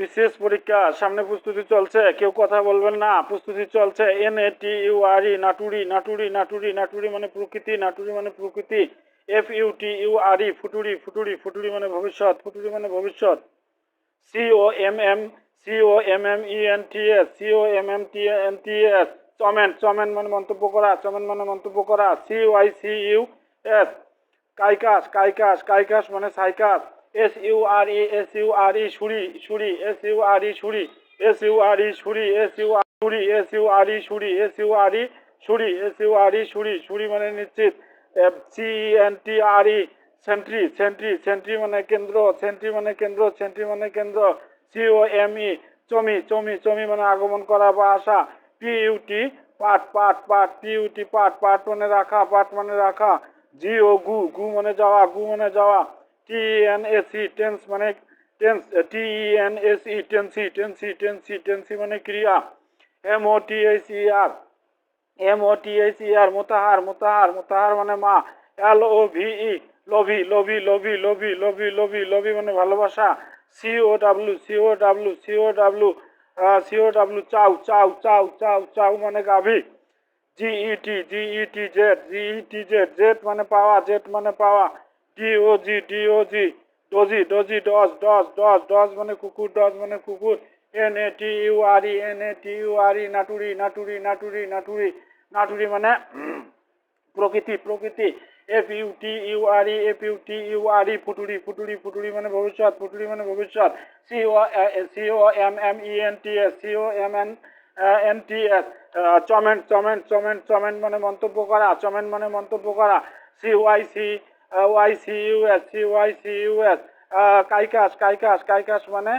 বিশেষ পরীক্ষা, সামনে প্রস্তুতি চলছে, কেউ কথা বলবেন না, প্রস্তুতি চলছে N A T U R E নাটুরি নাটুরি নাটুরি নাটুরি মানে প্রকৃতি, নাটুরি মানে প্রকৃতি F U T U R E ফুটুরি ফুটুরি ফুটুরি মানে ভবিষ্যৎ, ফুটুরি মানে ভবিষ্যৎ C O M M C O M M E N T S C O M M T N T S চমেন চমেন মানে মন্তব্য করা, চমেন মানে মন্তব্য করা C Y C U S কাইকাস কাইকাস কাইকাস মানে cycas S U R E S U R E সুরি সুরি এস ইউ আর ই সুরি ইউ আর ই সুরি এস ইউ সুরি এস ইউ আর ই সুরি এস ইউ আর ই সুরি S U R E সুরি সুরি মানে নিশ্চিত। C N T R E sentry সেন্ট্রি সেন্ট্রি মানে কেন্দ্র সেন্ট্রি মানে কেন্দ্র সেন্ট্রি মানে কেন্দ্র সি এম ই চমি চমি চমি মানে আগমন করা বা আসা পি ইউটি পাট পাট পাট পি ইউটি পাট পাট মানে রাখা পাট মানে রাখা জি ও গু গু মানে যাওয়া, গু মানে যাওয়া। T N S E tense মানে tense T N S E টেন্সি টেন্সি টেন্সি টেন্সি মানে ক্রিয়া। M O T S E R M O T H E R Motahar মোতাহার মোতাহার মানে মা। এল ও ভি ই লোভি লোভি লোভি লোভি লোভি লোভি লোভি মানে ভালোবাসা। C O W C O W C O W C O W চাউ চাউ চাউ চাউ চাউ মানে গাভী। G E T G E T Z G E T জেড জেড মানে পাওয়া জেড মানে পাওয়া। D O G D O G doji ডজি ডজ ডজ ডজ ডজ মানে কুকুর ডজ মানে কুকুর N A T U R E N A T U R E নাটুরি নাটুরি নাটুরি নাটুরি নাটুরি মানে প্রকৃতি প্রকৃতি F U T U R E F U T U R E ফুটুরি ফুটুরি ফুটুরি মানে ভবিষ্যৎ ফুটুরি মানে ভবিষ্যৎ C O C O M M E N T S C O M N N T S চমেন্ট চমেন্ট চমেন্ট চমেন্ট মানে মন্তব্য করা চমেন্ট মানে মন্তব্য করা C Y C Y C U S C Y C U S কাইকাস কাইকাস কাইকাস মানে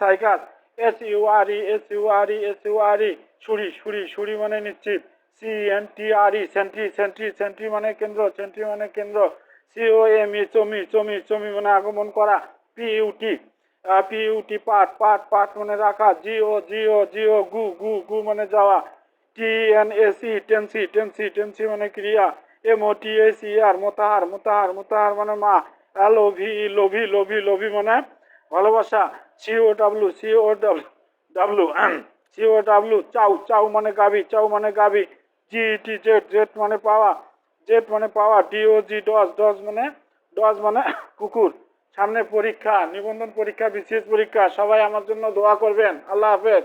cycas S U R E S U R E S U R E ছুরি ছুরি ছুরি মানে নিশ্চিত C N T R E sentry সেন্ট্রি সেন্ট্রি মানে কেন্দ্র সেন্ট্রি মানে কেন্দ্র সি ও এম ই চমি চমি চমি মানে আগমন করা P U T P U T পাট পাট পাট মানে রাখা জিও জিও জিও গু গু গু মানে যাওয়া টি এন এস টেন্সি টেন্সি টেন্সি মানে ক্রিয়া M O T S E R Motahar মোতাহার মোতাহার মানে মা এল ও লোভি লোভি লোভি মানে ভালোবাসা। C O W C O W W C O W চাউ চাউ মানে গাবি, চাউ মানে গাবি। জি টি জেড জেড মানে পাওয়া জেড মানে পাওয়া ডি ও জি ডজ ডজ মানে ডজ মানে কুকুর। সামনে পরীক্ষা, নিবন্ধন পরীক্ষা, বিশেষ পরীক্ষা, সবাই আমার জন্য দোয়া করবেন। আল্লাহ হাফেজ।